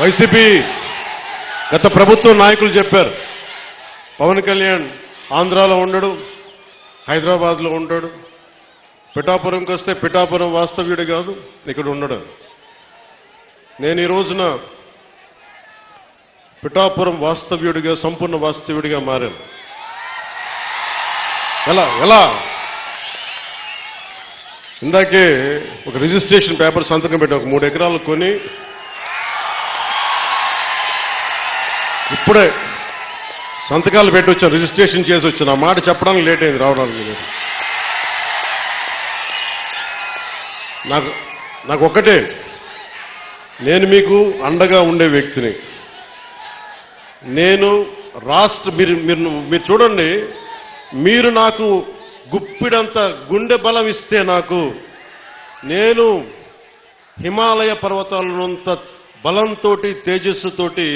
YCP గత ప్రభుత్వ నాయకులు చెప్పారు. పవన్ కళ్యాణ్ ఆంధ్రాలో ఉండడు హైదరాబాద్లో ఉంటాడు. పిఠాపురంకి వస్తే పిఠాపురం వాస్తవ్యుడు కాదు ఇక్కడ ఉండడు. నేను ఈ రోజున పిఠాపురం వాస్తవ్యుడిగా సంపూర్ణ వాస్తవ్యుడిగా మారాను. ఎలా ఎలా? ఇందాకే ఒక రిజిస్ట్రేషన్ పేపర్ సంతకం పెట్టి ఒక మూడు ఎకరాలు కొని ఇప్పుడే సంతకాలు పెట్టి వచ్చాను రిజిస్ట్రేషన్ చేసి వచ్చాను ఆ మాట చెప్పడానికి లేట్ అయింది రావడానికి లేదు. నాకు నాకు ఒక్కటే నేను మీకు అండగా ఉండే వ్యక్తిని నేను రాష్ట్ర మీరు మీరు మీరు చూడండి మీరు నాకు గుప్పిడంత గుండె బలం ఇస్తే నాకు నేను హిమాలయ పర్వతాలనంత బలంతో తేజస్సుతోటి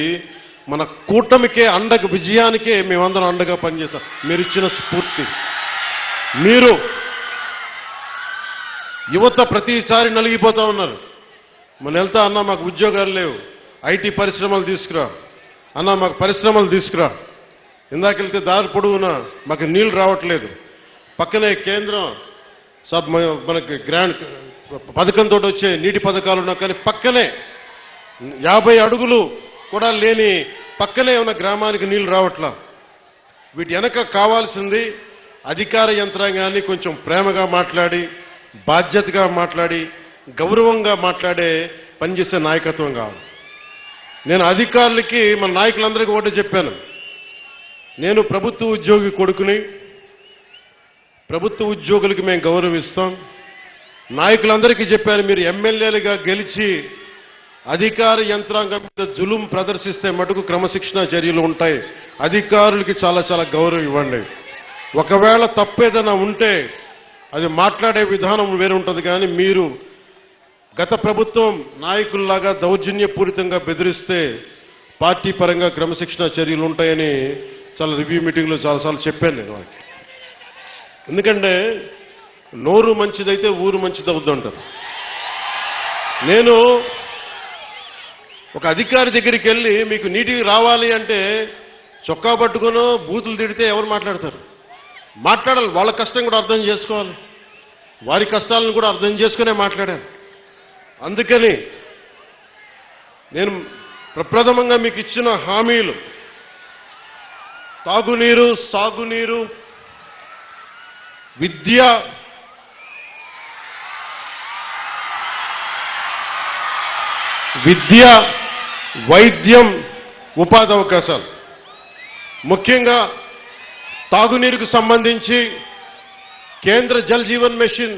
మన కూటమికే అండగ విజయానికే మేమందరం అండగా పనిచేస్తాం మీరు ఇచ్చిన స్ఫూర్తి. మీరు యువత ప్రతిసారి నలిగిపోతా ఉన్నారు. మన వెళ్తా అన్న మాకు ఉద్యోగాలు లేవు. ఐటీ పరిశ్రమలు తీసుకురా. అన్నా మాకు పరిశ్రమలు తీసుకురా. ఇందాకెళ్తే దారి పొడవునా మాకు నీళ్ళు రావట్లేదు. పక్కనే కేంద్రం సబ్ మనకి గ్రాండ్ పథకంతో వచ్చే నీటి పథకాలు ఉన్నా కానీ పక్కనే యాభై అడుగులు కూడా లేని పక్కనే ఉన్న గ్రామానికి నీళ్ళు రావట్లా. వీటి వెనక కావాల్సింది అధికార యంత్రాంగాన్ని కొంచెం ప్రేమగా మాట్లాడి బాధ్యతగా మాట్లాడి గౌరవంగా మాట్లాడే పనిచేసే నాయకత్వం కావాలి. నేను అధికారులకి మన నాయకులందరికీ ఒకటి చెప్పాను. నేను ప్రభుత్వ ఉద్యోగి కొడుకుని ప్రభుత్వ ఉద్యోగులకి మేము గౌరవిస్తాం నాయకులందరికీ చెప్పాను మీరు ఎమ్మెల్యేలుగా గెలిచి అధికార యంత్రాంగం మీద జులుం ప్రదర్శిస్తే మటుకు క్రమశిక్షణ చర్యలు ఉంటాయి. అధికారులకి చాలా చాలా గౌరవం ఇవ్వండి. ఒకవేళ తప్పేదైనా ఉంటే అది మాట్లాడే విధానం వేరు ఉంటుంది కానీ మీరు గత ప్రభుత్వం నాయకుల్లాగా దౌర్జన్యపూరితంగా బెదిరిస్తే పార్టీ పరంగా క్రమశిక్షణ చర్యలు ఉంటాయని చాలా రివ్యూ మీటింగ్లో చాలాసార్లు చెప్పాను నేను వాళ్ళకి. ఎందుకంటే నోరు మంచిదైతే ఊరు మంచిది అవుద్దంటారు నేను ఒక అధికారి దగ్గరికి వెళ్ళి మీకు నీటికి రావాలి అంటే చొక్కా పట్టుకునో బూతులు తిడితే ఎవరు మాట్లాడతారు? మాట్లాడాలి. వాళ్ళ కష్టం కూడా అర్థం చేసుకోవాలి. వారి కష్టాలను కూడా అర్థం చేసుకునే మాట్లాడాను. అందుకని నేను ప్రప్రథమంగా మీకు ఇచ్చిన హామీలు. తాగునీరు సాగునీరు విద్య విద్య వైద్యం ఉపాధి అవకాశాలు. ముఖ్యంగా తాగునీరుకు సంబంధించి కేంద్ర జల్ జీవన్ మిషన్